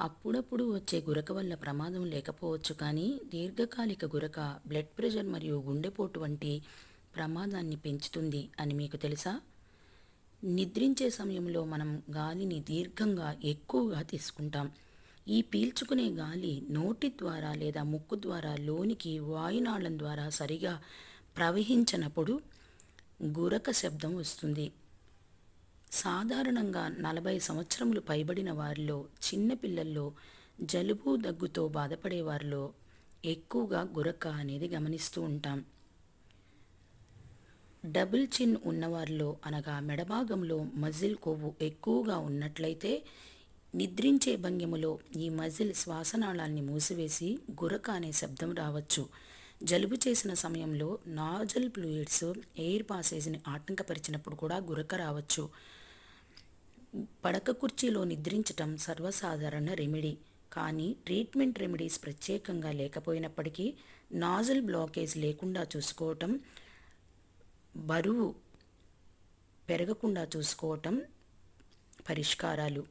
అప్పుడప్పుడు వచ్చే గురక వల్ల ప్రమాదం లేకపోవచ్చు కానీ దీర్ఘకాలిక గురక బ్లడ్ ప్రెషర్ మరియు గుండెపోటు వంటి ప్రమాదాన్ని పెంచుతుంది అని మీకు తెలుసా? నిద్రించే సమయంలో మనం గాలిని దీర్ఘంగా ఎక్కువగా తీసుకుంటాం. ఈ పీల్చుకునే గాలి నోటి ద్వారా లేదా ముక్కు ద్వారా లోనికి వాయునాళం ద్వారా సరిగా ప్రవహించినప్పుడు గురక శబ్దం వస్తుంది. సాధారణంగా నలభై సంవత్సరములు పైబడిన వారిలో చిన్నపిల్లల్లో జలుబు దగ్గుతో బాధపడే వారిలో ఎక్కువగా గురక అనేది గమనిస్తూ ఉంటాం. డబుల్ చిన్ ఉన్నవారిలో అనగా మెడభాగంలో మజిల్ కొవ్వు ఎక్కువగా ఉన్నట్లయితే నిద్రించే భంగిమలో ఈ మజిల్ శ్వాసనాళాన్ని మూసివేసి గురక అనే శబ్దం రావచ్చు. జలుబు చేసిన సమయంలో నాజల్ ఫ్లూయిడ్స్ ఎయిర్ పాసేజ్ని ఆటంకపరిచినప్పుడు కూడా గురక రావచ్చు. పడక కుర్చీలో నిద్రించటం సర్వసాధారణ రెమెడీ. కానీ ట్రీట్మెంట్ రెమెడీస్ ప్రత్యేకంగా లేకపోయినప్పటికీ నాజల్ బ్లాకేజ్ లేకుండా చూసుకోవటం బరువు పెరగకుండా చూసుకోవటం పరిష్కారాలు.